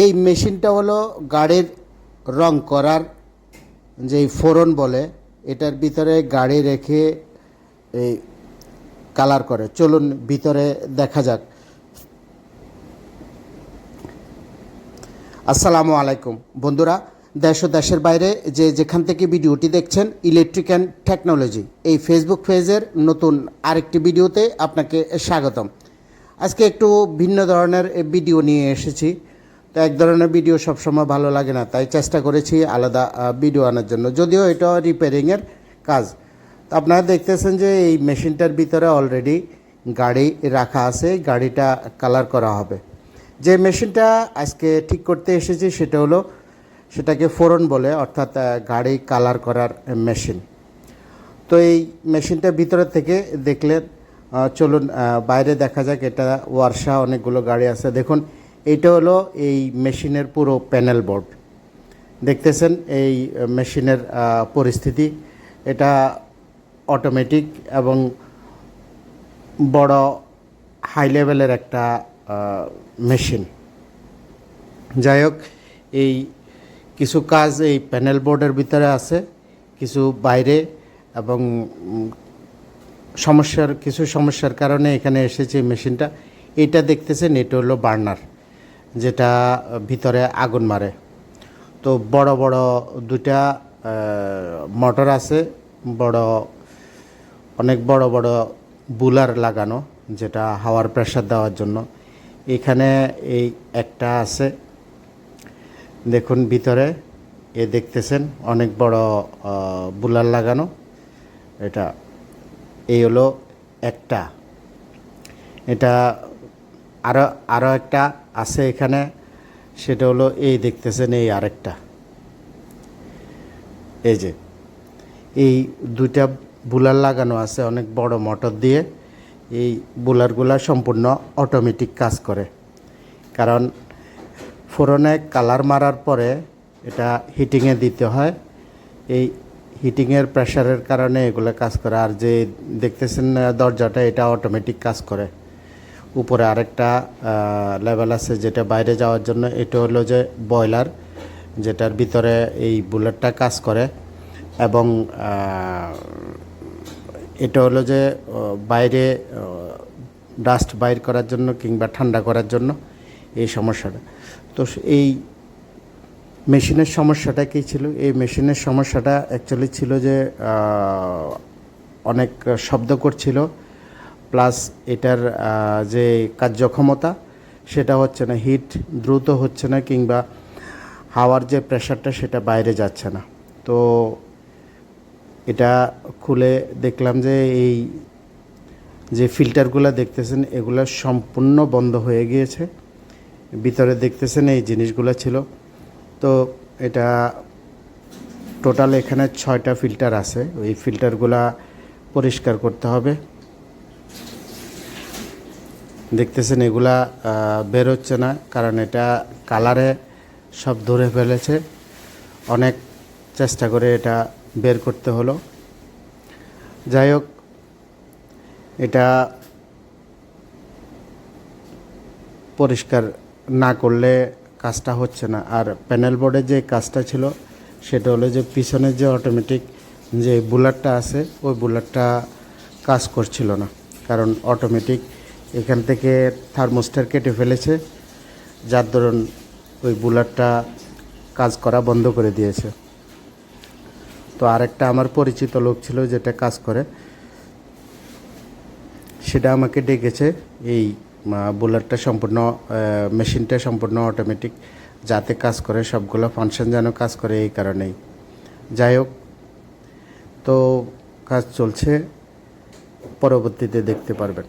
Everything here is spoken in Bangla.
এই মেশিনটা হলো গাড়ির রং করার যেই ফোরন বলে, এটার ভিতরে গাড়ি রেখে এই কালার করে। চলুন ভিতরে দেখা যাক। আসসালামু আলাইকুম। বন্ধুরা, দেশ ও দেশের বাইরে যে যেখান থেকে ভিডিওটি দেখছেন, ইলেকট্রিক অ্যান্ড টেকনোলজি, এই ফেসবুক পেজের নতুন আরেকটি ভিডিওতে আপনাকে স্বাগতম। আজকে একটু ভিন্ন ধরনের ভিডিও নিয়ে এসেছি। তো এক ধরনের ভিডিও সবসময় ভালো লাগে না। তাই চেষ্টা করেছি আলাদা ভিডিও আনার জন্য। যদিও এটা রিপেয়ারিংয়ের কাজ। তো আপনারা দেখতেছেন যে এই মেশিনটার ভিতরে অলরেডি গাড়ি রাখা আছে, গাড়িটা কালার করা হবে। যে মেশিনটা আজকে ঠিক করতে এসেছি সেটা হলো, সেটাকে ফোরন বলে, অর্থাৎ গাড়ি কালার করার মেশিন তো এই মেশিনটার ভিতরে থেকে দেখলেন চলুন বাইরে দেখা যাক, এটা ওয়ার্সা অনেকগুলো গাড়ি আছে। দেখুন এইটা হলো এই মেশিনের পুরো প্যানেল বোর্ড। দেখতেছেন এই মেশিনের পরিস্থিতি। এটা অটোমেটিক এবং বড় হাই লেভেলের একটা মেশিন। যাই হোক, এই কিছু কাজ এই প্যানেল বোর্ডের ভিতরে আছে, কিছু বাইরে এবং সমস্যার, কিছু সমস্যার কারণে এখানে এসেছে মেশিনটা। এটা দেখতেছেন, এটা হলো বার্নার। যেটা ভিতরে আগুন মারে। তো বড় বড় দুটা মোটর আছে, বড়, অনেক বড় বড় বুলার লাগানো, যেটা হাওয়ার প্রেশার দেওয়ার জন্য। এখানে এই একটা আছে। দেখুন ভিতরে, এ দেখতেছেন, অনেক বড় বুলার লাগানো। এটা, এই হলো একটা। এটা আরও আরও একটা আছে এখানে, সেটা হলো এই দেখতেছেন এই আরেকটা। এই যে, এই দুইটা বুলার লাগানো আছে অনেক বড় মোটর দিয়ে। এই বুলারগুলা সম্পূর্ণ অটোমেটিক কাজ করে। কারণ ফোরনে কালার মারার পরে এটা হিটিংয়ে দিতে হয়। এই হিটিংয়ের প্রেশারের কারণে এগুলো কাজ করে। আর যে দেখতেছেন দরজাটা, এটা অটোমেটিক কাজ করে। উপরে আরেকটা লেভেল আছে যেটা বাইরে যাওয়ার জন্য। এটা হলো যে বয়লার যেটার ভিতরে এই বুলেটটা কাজ করে। এবং এটা হলো যে বাইরে ডাস্ট বাইর করার জন্য কিংবা ঠান্ডা করার জন্য এই সমস্যাটা। তো এই মেশিনের সমস্যাটা কী ছিল? এই মেশিনের সমস্যাটা অ্যাকচুয়ালি ছিল যে অনেক শব্দ করছিল। প্লাস এটার যে কার্যক্ষমতা, সেটা হচ্ছে না হিট, দ্রুত হচ্ছে না কিংবা হাওয়ার যে প্রেশারটা, সেটা বাইরে যাচ্ছে না। তো এটা খুলে দেখলাম যে এই যে ফিল্টারগুলো দেখতেছেন, এগুলো সম্পূর্ণ বন্ধ হয়ে গিয়েছে। ভিতরে দেখতেছেন এই জিনিসগুলো ছিল। তো এটা টোটাল এখানে ছয়টা ফিল্টার আছে। ওই ফিল্টারগুলা পরিষ্কার করতে হবে। দেখতেছেন এগুলা আহ, বের হচ্ছে না কারণ এটা কালারে সব ধরে ফেলেছে। অনেক চেষ্টা করে এটা বের করতে হলো। যাই হোক এটা পরিষ্কার না করলে কাজটা হচ্ছে না। আর প্যানেল বোর্ডে যে কাজটা ছিল সেটা হলো যে পিছনের যে অটোমেটিক যে বুলারটা আছে ওই বুলারটা কাজ করছিল না। কারণ অটোমেটিক এখান থেকে থার্মোস্টার কেটে ফেলেছে, যার দরুন ওই বুলারটা কাজ করা বন্ধ করে দিয়েছে। তো আরেকটা আমার পরিচিত লোক ছিল যেটা কাজ করে, সেটা আমাকে ডেকেছে এই বুলারটা সম্পূর্ণ মেশিনটা সম্পূর্ণ অটোমেটিক যাতে কাজ করে, সবগুলো ফাংশন যেন কাজ করে এই কারণেই। যাই হোক, তো কাজ চলছে, পরবর্তীতে দেখতে পারবেন।